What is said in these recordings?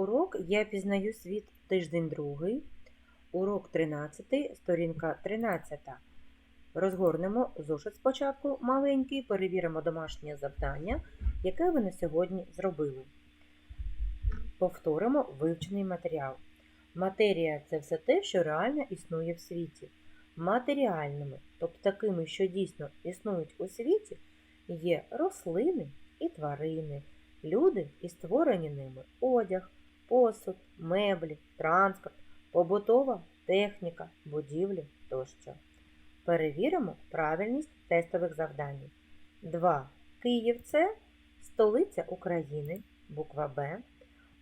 Урок Я пізнаю світ тиждень другий, урок 13, сторінка 13. Розгорнемо зошит спочатку маленький, перевіримо домашнє завдання, яке ви на сьогодні зробили. Повторимо вивчений матеріал. Матерія це все те, що реально існує в світі. Матеріальними, тобто такими, що дійсно існують у світі, є рослини і тварини, люди і створені ними одяг, посуд, меблі, транспорт, побутова техніка, будівлі тощо. Перевіримо правильність тестових завдань. 2. Київ це столиця України, буква Б.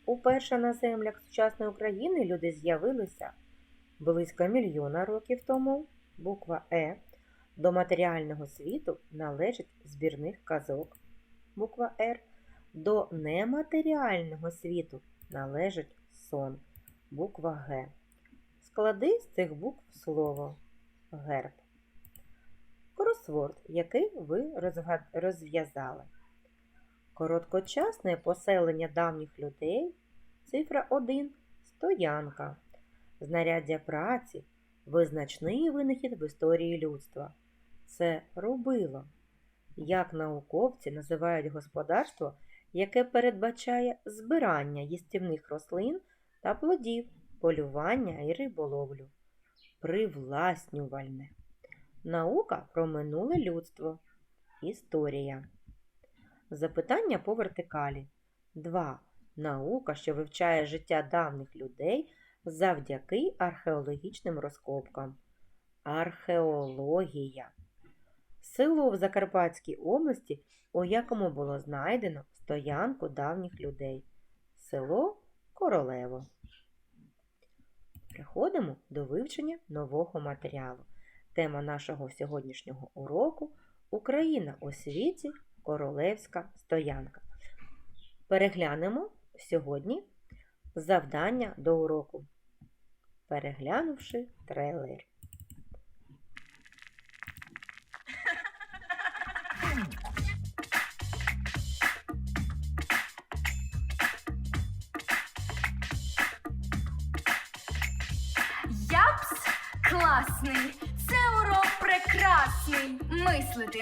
Уперше на землях сучасної України люди з'явилися близько мільйона років тому, буква Е. До матеріального світу належить збірних казок, буква Р. До нематеріального світу належить сон, буква Г. Склади з цих букв слово герб. Кросворд, який ви розв'язали. Короткочасне поселення давніх людей. Цифра 1. Стоянка. Знаряддя праці. Визначний винахід в історії людства. Це рубило. Як науковці називають господарство, яке передбачає збирання їстівних рослин та плодів, полювання і риболовлю. Привласнювальне. Наука про минуле людство. Історія. Запитання по вертикалі. 2. Наука, що вивчає життя давніх людей завдяки археологічним розкопкам. Археологія. Село в Закарпатській області, у якому було знайдено стоянку давніх людей. Село Королево. Переходимо до вивчення нового матеріалу. Тема нашого сьогоднішнього уроку Україна у світі Королевська стоянка. Переглянемо сьогодні завдання до уроку, переглянувши трейлер.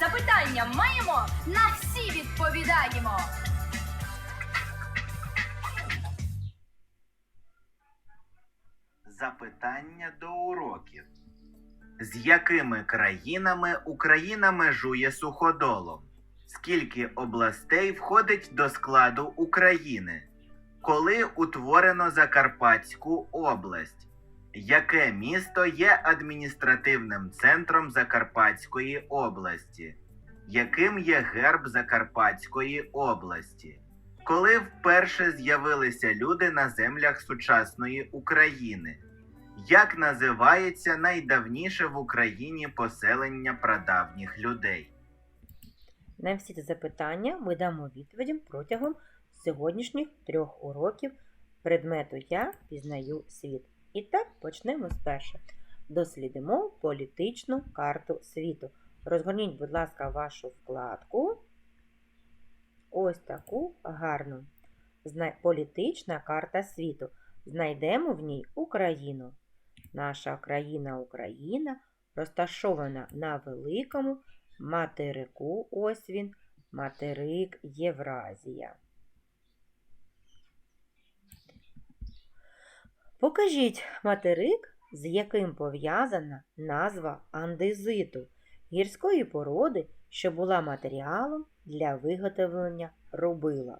Запитання маємо, на всі відповідаємо. Запитання до уроків. З якими країнами Україна межує суходолом? Скільки областей входить до складу України? Коли утворено Закарпатську область? Яке місто є адміністративним центром Закарпатської області? Яким є герб Закарпатської області? Коли вперше з'явилися люди на землях сучасної України? Як називається найдавніше в Україні поселення прадавніх людей? На всі ці запитання ми дамо відповідь протягом сьогоднішніх трьох уроків предмету Я пізнаю світ. І так почнемо з першого. Дослідимо політичну карту світу. Розгорніть, будь ласка, вашу вкладку. Ось таку гарну. Політична карта світу. Знайдемо в ній Україну. Наша країна Україна розташована на великому материку. Ось він, материк Євразія. Покажіть материк, з яким пов'язана назва андезиту, гірської породи, що була матеріалом для виготовлення рубила.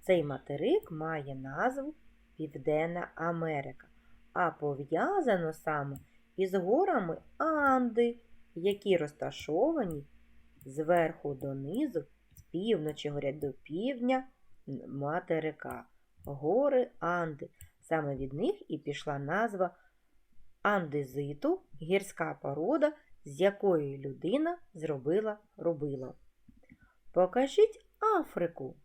Цей материк має назву Південна Америка, а пов'язано саме із горами Анди, які розташовані зверху донизу, з півночі горять до півдня материка. Гори Анди. Саме від них і пішла назва андезиту, гірська порода, з якої людина зробила рубило. Покажіть Африку,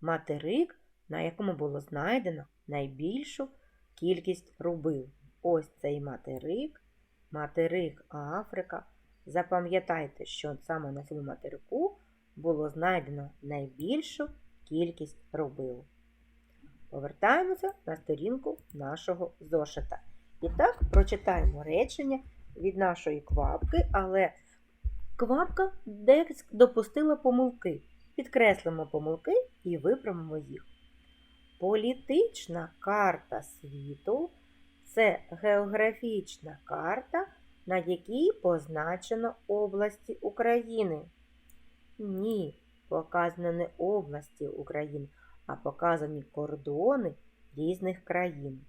материк, на якому було знайдено найбільшу кількість рубил. Ось цей материк, материк Африка. Запам'ятайте, що саме на цьому материку було знайдено найбільшу кількість рубил. Повертаємося на сторінку нашого зошита. І так прочитаємо речення від нашої квапки, але квапка десь допустила помилки. Підкреслимо помилки і виправимо їх. Політична карта світу це географічна карта, на якій позначено області України. Ні, показано не області України, а показані кордони різних країн.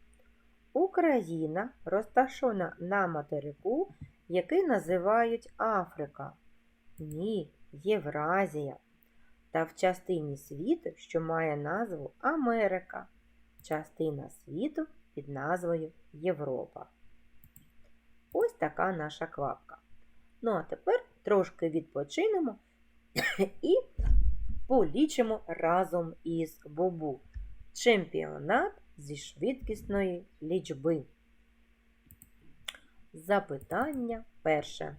Україна розташована на материку, який називають Африка. Ні, Євразія. Та в частині світу, що має назву Америка, частина світу під назвою Європа. Ось така наша квапка. Ну а тепер трошки відпочинемо і полічимо разом із Бобу чемпіонат зі швидкісної лічби. Запитання перше.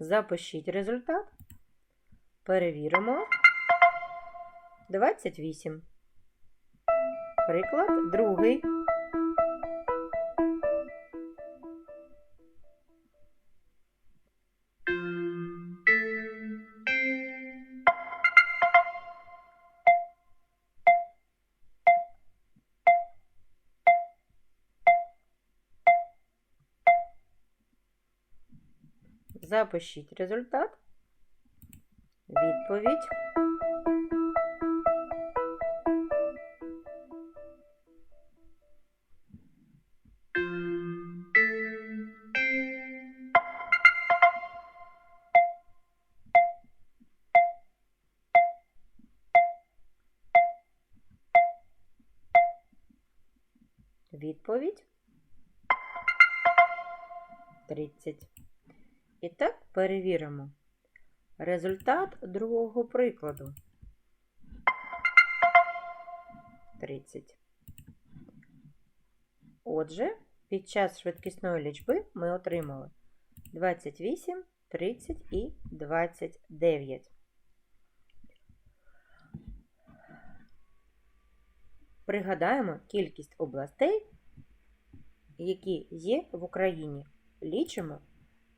Запишіть результат. Перевіримо. 28. Приклад другий. Запишіть результат. Відповідь. Відповідь 30. І так перевіримо результат другого прикладу. 30. Отже, під час швидкісної лічби ми отримали 28, 30 і 29. Пригадаємо кількість областей, які є в Україні. Лічимо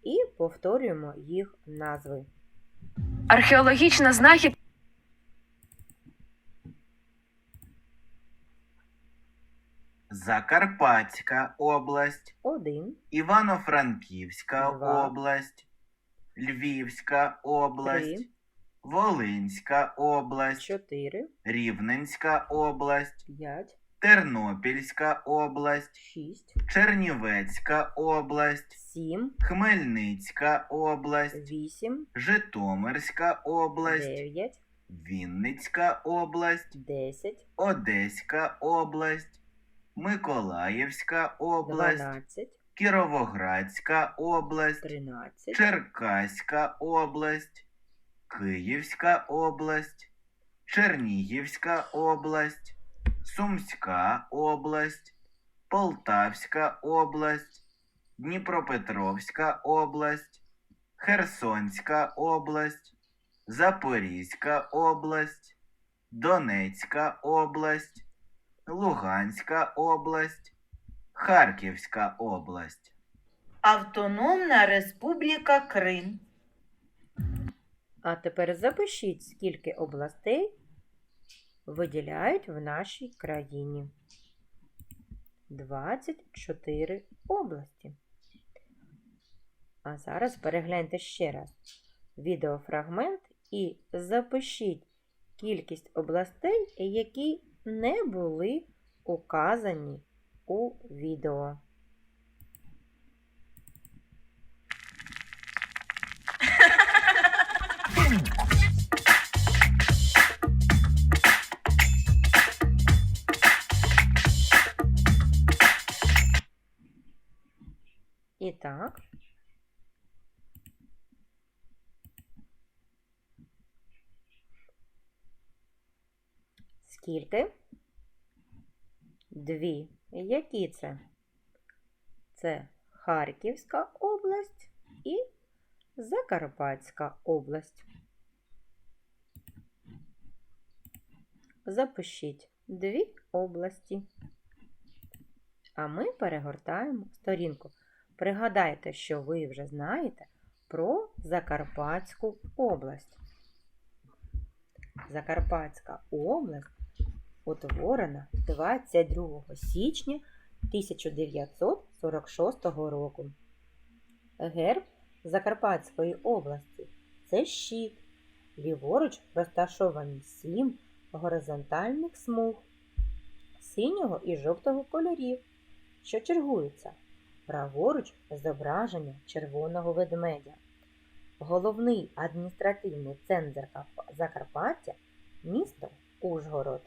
і повторюємо їх назви. Археологічна знахідка Закарпатська область, 1, Івано-Франківська Два. область, Львівська область, Три. Волинська область, 4, Рівненська область, 5, Тернопільська область, 6, Чернівецька область, 7, Хмельницька область, 8, Житомирська область, 9, Вінницька область, 10, Одеська область, Миколаївська область, 12, Кіровоградська область, 13, Черкаська область, Київська область, Чернігівська область, Сумська область, Полтавська область, Дніпропетровська область, Херсонська область, Запорізька область, Донецька область, Луганська область, Харківська область. Автономна Республіка Крим. А тепер запишіть, скільки областей виділяють в нашій країні. 24 області. А зараз перегляньте ще раз відеофрагмент і запишіть кількість областей, які не були указані у відео. І так. Скільки? Дві. Які це? Це Харківська область і Закарпатська область. Запишіть дві області. А ми перегортаємо сторінку. Пригадайте, що ви вже знаєте про Закарпатську область. Закарпатська область утворена 22 січня 1946 року. Герб Закарпатської області це щит. Ліворуч розташовані сім горизонтальних смуг синього і жовтого кольорів, що чергуються. Праворуч зображення червоного ведмедя. Головний адміністративний центр Закарпаття місто Ужгород.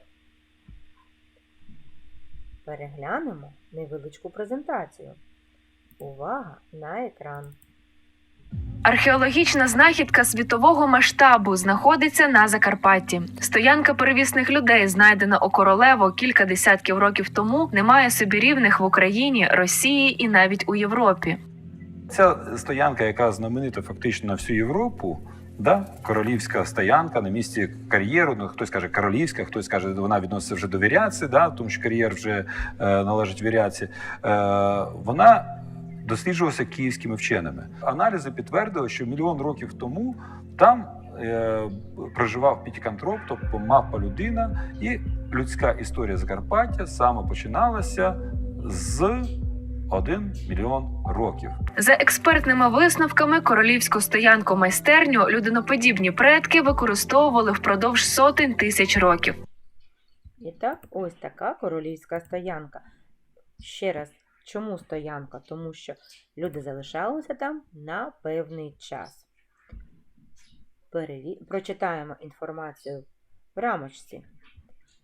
Переглянемо невеличку презентацію. Увага на екран. Археологічна знахідка світового масштабу знаходиться на Закарпатті. Стоянка перевісних людей, знайдена у Королево кілька десятків років тому, не має собі рівних в Україні, Росії і навіть у Європі. Ця стоянка, яка знаменита фактично на всю Європу, да? королівська стоянка на місці кар'єру. Ну хтось каже королівська, хтось каже, вона відноситься вже до віряці, да? тому що кар'єр вже е, належить віряці. Е, вона досліджувалася київськими вченими. Аналізи підтвердили, що мільйон років тому там е, проживав пітікантроп, тобто мавпа людина, і людська історія Закарпаття саме починалася з 1 мільйон років. За експертними висновками, королівську стоянку майстерню людиноподібні предки використовували впродовж сотень тисяч років. І так, ось така королівська стоянка. Ще раз, чому стоянка? Тому що люди залишалися там на певний час. Переві... Прочитаємо інформацію в рамочці.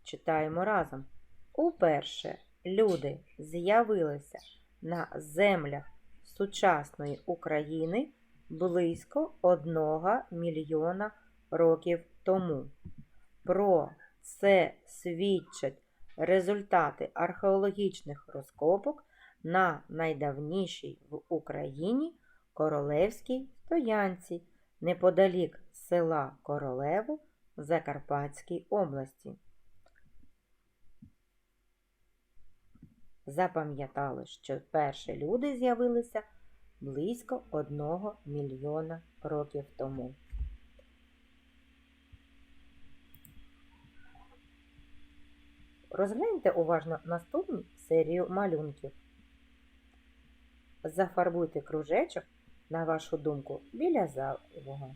Читаємо разом. Уперше люди з'явилися на землях сучасної України близько одного мільйона років тому. Про це свідчать результати археологічних розкопок на найдавнішій в Україні королевській стоянці неподалік села Королеву в Закарпатській області. Запам'ятали, що перші люди з'явилися близько одного мільйона років тому. Розгляньте уважно наступну серію малюнків. Зафарбуйте кружечок, на вашу думку, біля зайвого.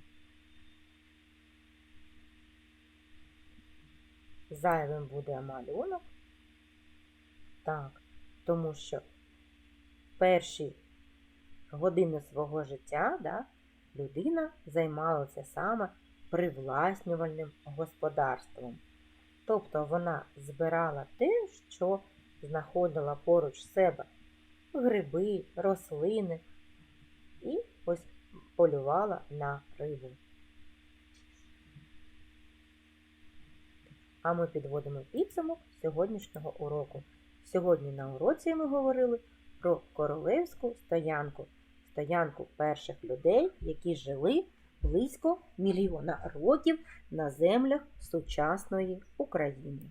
Зайвим буде малюнок. Так, тому що перші години свого життя да, людина займалася саме привласнювальним господарством. Тобто вона збирала те, що знаходила поруч себе гриби, рослини і ось полювала на рибу. А ми підводимо підсумок сьогоднішнього уроку. Сьогодні на уроці ми говорили про королевську стоянку, стоянку перших людей, які жили близько мільйона років на землях сучасної України.